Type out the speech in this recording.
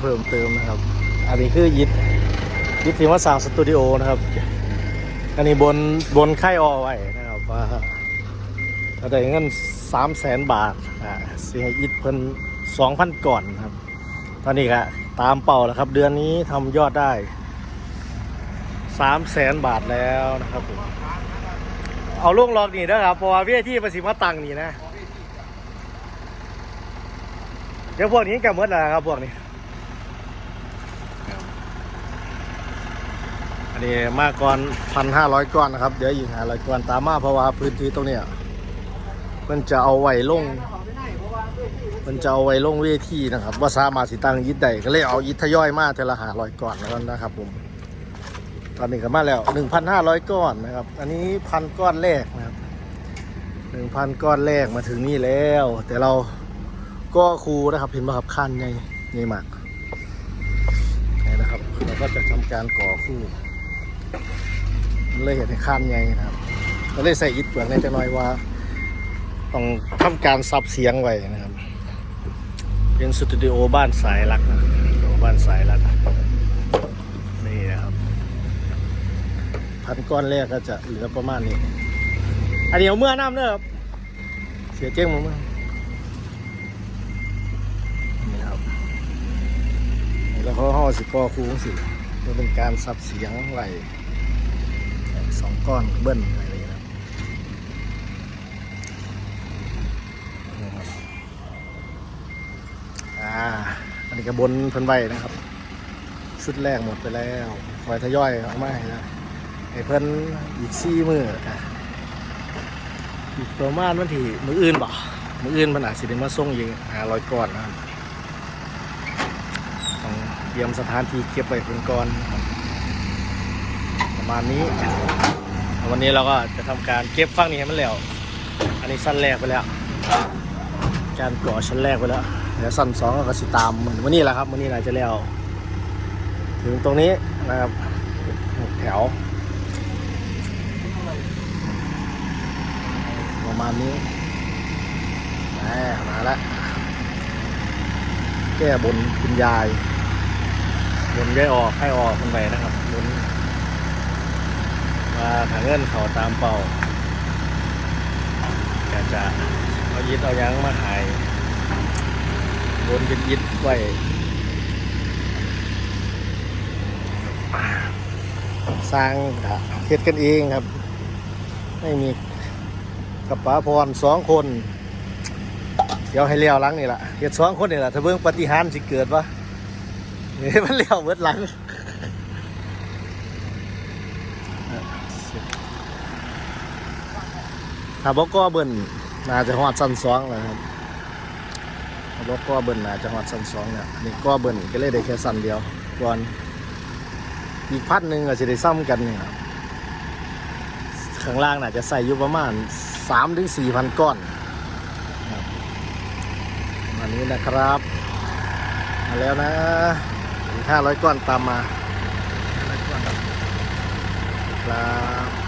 เพิ่มเติมนะครับ อันนี้คือยิดยิดที่ว่าสร้างสตูดิโอนะครับ อันนี้บนบนค่อไว้นะครับว่าถ้าได้เงินสามแสนบาทอ่าสิให้ยิดเพิ่นสองพันก่อนครับ ตอนนี้ก็ตามเป่าแล้วครับ เดือนนี้ทำยอดได้สามแสนบาทแล้วนะครับผมเอาลูกลอกนี่นะครับเพราะว่าเวียที่ประสิทธิ์มาตังนี่นะ เดี๋ยวพวกนี้แกหมดแล้วครับพวกนี้ นนี้มาก่อนพันห้าร้อยก้อนนะครับ เดี๋ยวอีกหาร้อยก้อนตามมาเพราะว่าพื้นที่ตรงเนี้ยมันจะเอาไว้ลง มันจะเอาไว้ลงเวทีนะครับว่าสามารถสิตังยิดได้ก็เลยเอายิดทยอยมาเทละหาร้อยก้อนแล้วนะครับ ผม ตอนนี้ก็มาแล้วหนึ่งพันห้าร้อยก้อนนะครับ อันนี้พันก้อนแรกนะครับหนึ่งพันก้อนแรกมาถึงนี่แล้ว แต่เราก็ครูนะครับเห็นไหมครับขั้นใหญ่ใหมากนะครับเราก็จะทำการก่อคู่ เลยเห็นในขั้นใหญ่นะครับก็เลยใส่อิฐเปลือกในจะน้อยว่า ต้องทำการซับเสียงไว้นะครับเป็นสตูดิโอบ้านสายรักนะบ้านสายรักนี่นะครับพันก้อนแรกก็จะเหลือประมาณนี้อันนี้เอาเมื่อน้ำเนอะครับเสียเจ้งมั้งนี่ครับแล้วเขาห่อสิกอคูงสิ เพื่อเป็นการซับเสียงไหลสองก้อนเบิ้ลอะไรอย่างเงี้ยนะครับอ่า อันนี้กระบนเพิ่นใบนะครับ ชุดแรกหมดไปแล้วคอยทยอยออกมาให้นะให้เพิ่นอีกซี่มืออะอีกประมาณวันที่มืออื่นบ่มืออื่นมันอาจสิได้มาส่งยิงหาร้อยก้อนนะครับ เตรียมสถานที่เก็บไว้เพิ่นก่อนนะครับประมาณนี้ วันนี้เราก็จะทำการเก็บฟังนี้ให้มันแล้ว อันนี้สั้นแรกไปแล้ว การก่อชั้นแรกไปแล้วเดี๋ยวสั้นสองก็สิตามเหมือนวันนี้แหละครับวันนี้น่าจะแล้ว ถึงตรงนี้นะครับแถว ประมาณนี้มมาแล้วแก้บนคุณยาย บนย้ายออกให้ออกคนไปนะครับบนมาหาเงินเขาตามเป่าอยากจะเอายิดเอายังมาหายบนเป็นยิดไว้สร้างเฮ็ดกันเองครับ ไม่มีกับป๋าพรสองคน เดี๋ยวให้เลี้ยวลังนี่แหละเฮ็ดสองคนนี่แหละถ้าเบิ่งปฏิหารสิเกิดวะ นี่มันเลี้ยวเบิดหลังถ้าบอกก็เบิ่นน่าจะฮอดสั้นสองเลยครับถ้าบอกก็เบิ่นน่าจะฮอดสั้นสองเนี่ยนี่ก็เบิ่นก็เลยได้แค่สั้นเดียวก่อนอีกพัดหนึ่งก็จะได้ซ้ำกันเนี่ยครับข้างล่างน่าจะใส่อยู่ประมาณสามถึงสี่พันก้อนครับวันนี้นะครับ มาแล้วนะ อีกห้าร้อยก้อนตามมาห้าร้อยก้อนครับ